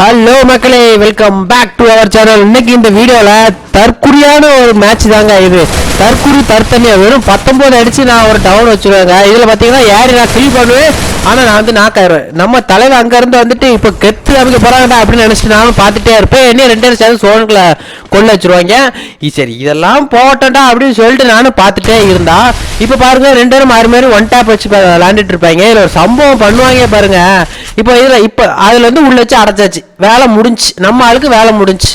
Hello மக்களே welcome back to our channel இன்னைக்கு இந்த வீடியோல தற்குறியான ஒரு மேட்ச் தாங்க இது. தற்குறி தற்தனியா வெறும் பத்தொன்பது அடிச்சு நான் ஒரு டவுன் வச்சிருவேங்க. இதுல பாத்தீங்கன்னா யாரு நான் ஃபீல் பண்ணுவேன். ஆனா நான் வந்து நாக் ஆயிடுவேன். நம்ம தலைவர் அங்க இருந்து வந்துட்டு இப்ப கெத்து அமைக்க போறாங்கடா அப்படின்னு நினைச்சிட்டு நானும் பார்த்துட்டே இருப்பேன். என்ன ரெண்டு பேரும் சேர்ந்து சோழன்களை கொள்ள வச்சிருவாங்க. இ- சரி இதெல்லாம் போட்டோம்டா அப்படின்னு சொல்லிட்டு நானும் பார்த்துட்டே இருந்தா இப்ப பாருங்க ரெண்டு பேரும் மாறி மாறி ஒன் டேப் வச்சு விளாண்டுட்டு இருப்பாங்க. இதுல ஒரு சம்பவம் பண்ணுவாங்க பாருங்க. இப்போ இதுல இப்ப அதுல இருந்து உள்ள வச்சு அடைச்சாச்சு. வேலை முடிஞ்சு. நம்ம ஆளுக்கு வேலை முடிஞ்சு.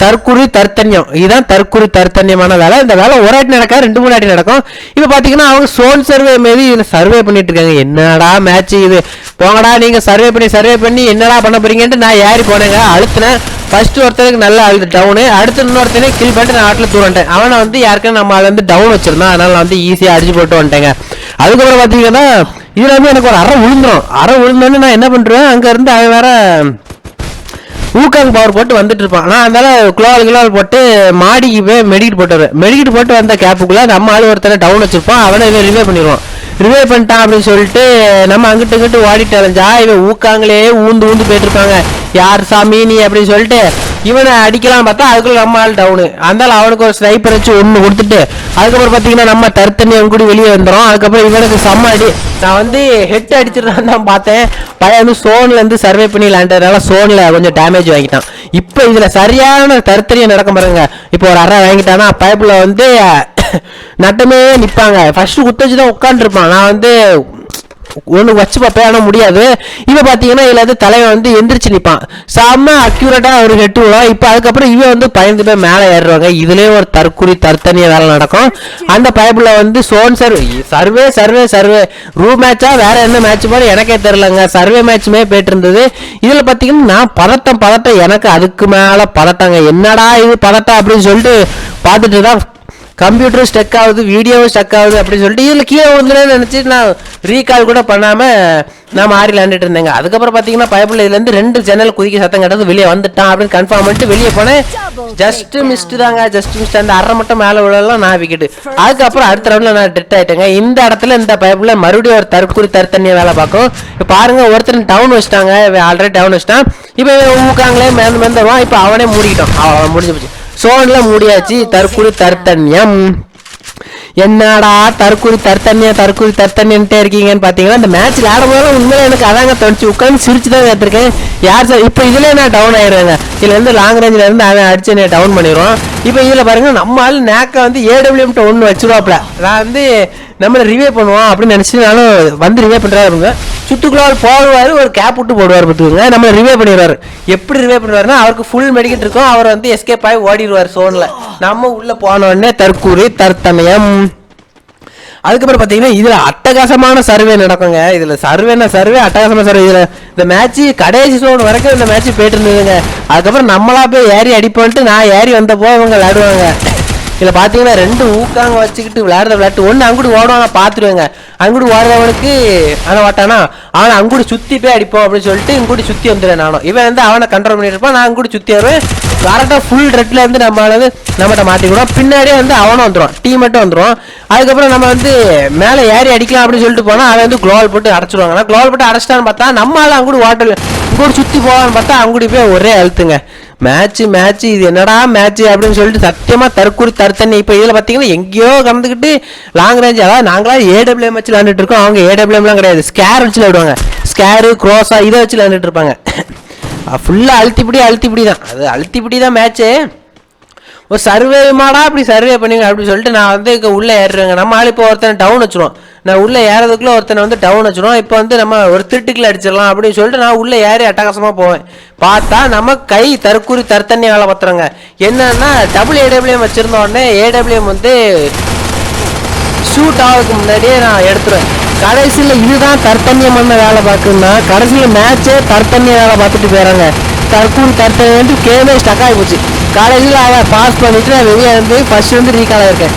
தற்குறி தற்தன்யம். இதுதான் தற்குறி தற்தன்யமான வேலை. இந்த வேலை ஒரு ஆட்டி நடக்காது ரெண்டு மூணு ஆட்டி நடக்கும். இப்போ பார்த்தீங்கன்னா அவங்க சோன் சர்வே மாரி இதில் சர்வே பண்ணிட்டு இருக்காங்க. என்னடா மேட்ச் இது? போங்கடா நீங்கள் சர்வே பண்ணி சர்வே பண்ணி என்னடா பண்ண போறீங்கன்ட்டு நான் ஏறி போனேங்க. அழுத்தினேன். ஃபர்ஸ்ட் ஒருத்தனுக்கு நல்லா அழுது டவுனு அடுத்து இன்னொருத்தனே கில் பண்ணிட்டு நான் ஆட்டில் தூரண்டேன் அவனை வந்து யாருக்கான நம்ம அதில் வந்து டவுன் வச்சிருந்தான். அதனால் நான் வந்து ஈஸியாக அடிச்சு போட்டு வந்துட்டேங்க. அதுக்கப்புறம் பார்த்தீங்கன்னா இதில் வந்து எனக்கு ஒரு அரை விழுந்துரும் அரை விழுந்தோன்னு நான் என்ன பண்ணுறேன் அங்கேருந்து அவன் வேற ஊக்காங் பவர் போட்டு வந்துட்டு இருப்பான். நான் அதனால குளோவால் கிலோவால் போட்டு மாடிக்கு போய் மெடிக்கிட்டு போட்டு வருவேன் போட்டு வந்த கேப்புக்குள்ளே நம்ம ஆள் ஒருத்தனை டவுன் வச்சிருப்பான். அவனை இவன் ரிவே பண்ணிடுவான். ரிவே பண்ணிட்டான் அப்படின்னு சொல்லிட்டு நம்ம அங்கிட்டு இங்கிட்டு ஓடிட்டு அலைஞ்சா இவன் ஊக்காங்களே ஊந்து ஊந்து போயிட்டு இருப்பாங்க. யார் சாமி நீ? அப்படின்னு சொல்லிட்டு இவனை அடிக்கலாம் பார்த்தா அதுக்குள்ள நம்ம ஆள் டவுனு அதனால அவனுக்கு ஒரு ஸ்னைப்பர் வச்சு ஒன்று கொடுத்துட்டு அதுக்கப்புறம் பார்த்தீங்கன்னா நம்ம தருத்தண்ணி அவன் கூட வெளியே வந்துடும் அதுக்கப்புறம் இவனுக்கு செம்ம அடி. நான் வந்து ஹெட் அடிச்சிடறான் தான் பார்த்தேன். பையன் வந்து சோன்ல இருந்து சர்வே பண்ணி விளாண்டதுனால சோன்ல கொஞ்சம் டேமேஜ் வாங்கிட்டான். இப்போ இதுல சரியான தருத்தனியை நடக்க பாருங்க. இப்போ ஒரு அரை வாங்கிட்டான்னா பைப்பில் வந்து நட்டமே நிற்பாங்க ஃபர்ஸ்ட் குத்தச்சு தான் உட்காந்துருப்பான் நான் வந்து ஒன்று வச்சு பார்ப்பேன் ஆனால் முடியாது. இவன் பார்த்தீங்கன்னா இதில் வந்து தலைவன் வந்து எந்திரிச்சு நிற்பான் செம்ம அக்யூரேட்டாக ஒரு ஹெட்டு விடும் இப்போ அதுக்கப்புறம் இவன் வந்து பயந்து போய் மேலே ஏறுவாங்க. இதுலேயும் ஒரு தற்குறி தர்த்தனியாக வேலை நடக்கும். அந்த பைப்பில் வந்து zone survey survey survey survey ரூ மேட்சா வேறு என்ன மேட்ச் போல எனக்கே தெரிலங்க சர்வே மேட்ச்சுமே போயிட்டு இருந்தது இதில் பார்த்தீங்கன்னா நான் பதட்டம் பதட்டம். எனக்கு அதுக்கு மேலே பதட்டங்க. என்னடா இது பதட்டம் அப்படின்னு சொல்லிட்டு பார்த்துட்டு தான் கம்ப்யூட்டரும் ஸ்டக் ஆகுது வீடியோவும் ஸ்டக் ஆகுது அப்படின்னு சொல்லிட்டு இதில் கீழே விழுந்துன்னு நினச்சி நான் ரீகால் கூட பண்ணாமல் நான் மாறி விளாண்டுட்டு இருந்தேங்க. அதுக்கப்புறம் பார்த்தீங்கன்னா பைப்பில் இதுலேருந்து ரெண்டு ஜன்னல் குதிக்க சத்தம் கிடந்து வெளியே வந்துட்டான் அப்படின்னு கன்ஃபார்ம் பண்ணிட்டு வெளியே போனேன். ஜஸ்ட் மிஸ்ட் தாங்க. ஜஸ்ட் மிஸ்ட் அந்த அரை மட்டும் மேலே விழலாம் நான் விக்கெட்டு அதுக்கப்புறம் அடுத்த ரவுண்டில் நான் டெட் ஆயிட்டேங்க. இந்த இடத்துல இந்த பைப்பில் மறுபடியும் ஒரு தற்குறி தருத்தண்ணியை வேலை பார்க்கும். இப்போ பாருங்க ஒருத்தர் டவுன் வச்சிட்டாங்க. ஆல்ரெடி டவுன் வச்சுட்டான். இப்போ ஊக்காங்களே மேந்து மேந்து இப்போ அவனே மூடிக்கிட்டான். அவன் முடிஞ்சு போச்சு. சோன்லாம் மூடியாச்சு. தற்குறி தர்த்தன்யம் என்னடா தற்குறி தர்த்தன்யா தற்குறி தர்த்தன்யன்ட்டே இருக்கீங்கன்னு பார்த்தீங்கன்னா இந்த மேட்ச் விளையாடும்போது உண்மையில எனக்கு அதாங்க தோணுச்சு. உட்காந்து சிரிச்சு தான் கேட்டிருக்கேன். யார் சார் இப்போ இதில் நான் டவுன் ஆயிடுவேங்க இதில் இருந்து லாங் ரேஞ்சில் இருந்து அவன் அடிச்சு என்னை டவுன் பண்ணிடுவான். இப்போ இதில் பாருங்கள் நம்ம ஆள் நேக்கை வந்து ஏடபிள்யூஎம்ட்ட ஒன்று வச்சிருவாப்ல நான் வந்து நம்மளை ரிவே பண்ணுவோம் அப்படின்னு நினச்சிட்டு நானும் வந்து ரிவே பண்ணுறாருங்க சுத்துக்குள்ளால் போடுவார் ஒரு கேப் விட்டு போடுவார் பார்த்துக்கோங்க. நம்மளை ரிவே பண்ணிடுவார். எப்படி ரிவே பண்ணுவார்னா அவருக்கு ஃபுல் மெடிக்கல் இருக்கும். அவர் வந்து எஸ்கேப் ஆகி ஓடிடுவார் சோனில் நம்ம உள்ளே போனோடனே தற்கூறி தற்கூரி தற்தமயம் அதுக்கப்புறம் பார்த்தீங்கன்னா இதில் அட்டகாசமான சர்வே நடக்குங்க. இதில் சர்வேனா சர்வே அட்டகாசமான சர்வே இதில் இந்த மேட்ச்சு கடைசி சோன் வரைக்கும் இந்த மேட்ச்சு போயிட்டு இருந்ததுங்க. அதுக்கப்புறம் நம்மளா போய் ஏறி அடிப்போன்ட்டு நான் ஏறி வந்தப்போ அவங்க விளையாடுவாங்க. இதில் பார்த்தீங்கன்னா ரெண்டு ஊக்காங்க வச்சுக்கிட்டு விளையாடுற விளையாட்டு. ஒன்று அங்குடி ஓடுவாங்க பார்த்துருவேங்க அங்கூட ஓடுறவனுக்கு ஆனால் வாட்டானா அவனை அங்கூட சுற்றி போய் அடிப்போம் அப்படின்னு சொல்லிட்டு இங்குடி சுற்றி வந்துடுவேன் நானும். இவன் வந்து அவனை கண்ட்ரோல் பண்ணிட்டு இருப்பான் நான் அங்குடி சுற்றி வருவேன். கரெக்டாக ஃபுல் ரெட்டில் வந்து நம்ம வந்து நம்மகிட்ட மாட்டிக்கிடுவோம் பின்னாடியே வந்து அவனும் வந்துடும் டீ மட்டும் வந்துடும் அதுக்கப்புறம் நம்ம வந்து மேலே ஏறி அடிக்கலாம் அப்படின்னு சொல்லிட்டு போனால் அவன் வந்து குளோவல் போட்டு அடைச்சிடுவாங்க குளோவல் போட்டு அடைச்சிட்டான்னு பார்த்தா நம்ம அவங்க கூட ஓட்டல் கூட சுற்றி போவான்னு பார்த்தா அங்குடி போய் ஒரே அழுத்துங்க மேட்ச்சு மேட்ச்சு இது என்னடா மேட்ச்சு அப்படின்னு சொல்லிட்டு சத்தியமாக தற்கூரி தருத்தண்ணி இப்போ இதில் பார்த்தீங்கன்னா எங்கேயோ கலந்துக்கிட்டு லாங் ரேஞ்ச் அதாவது நாங்களாம் ஏடபிள்யூஎம் வச்சு விளாண்டுட்டு இருக்கோம். அவங்க ஏடபிள்யூஎம்லாம் கிடையாது. ஸ்கேர் வச்சு விளாடுவாங்க ஸ்கேரு க்ரோஸா இதை வச்சு விளாண்டுட்டு இருப்பாங்க. ஃபுல்லாக அழுத்திப்படி அழுத்திப்படி தான். அது அழுத்திப்படி தான் மேட்ச்சு ஒரு சர்வே மாடா அப்படி சர்வே பண்ணுங்க அப்படின்னு சொல்லிட்டு நான் வந்து இங்கே உள்ளே ஏறுறேங்க. நம்ம ஆள் இப்போ ஒருத்தனை டவுன் வச்சுருவோம். நான் உள்ளே ஏறதுக்குள்ளே ஒருத்தனை வந்து டவுன் வச்சுருவோம். இப்போ வந்து நம்ம ஒரு திருட்டுக்குள்ள அடிச்சிடலாம் அப்படின்னு சொல்லிட்டு நான் உள்ளே ஏறி அட்டகாசமாக போவேன். பார்த்தா நம்ம கை தற்கூரி தற்தண்ணி வேலை பார்த்துறோங்க என்னன்னா டபுள் ஏடபிள்யூஎம் வச்சிருந்த உடனே ஏடபிள்யூஎம் வந்து ஷூட் ஆகிறதுக்கு முன்னாடியே நான் எடுத்துருவேன். கடைசியில் இதுதான் தர்த்தன்யமான வேலை பார்க்குன்னா கடைசியில் மேட்சே தர்த்தன்ய வேலை பார்த்துட்டு போயிடறாங்க தற்கூரி தர்த்தன்யம் கேமே ஸ்டக் ஆகி போச்சு. கடைசியில் அவன் பாஸ் பண்ணிவிட்டு நான் வெளியே இருந்து ஃபஸ்ட்டு வந்து ரீகால் ஆகிருக்கேன்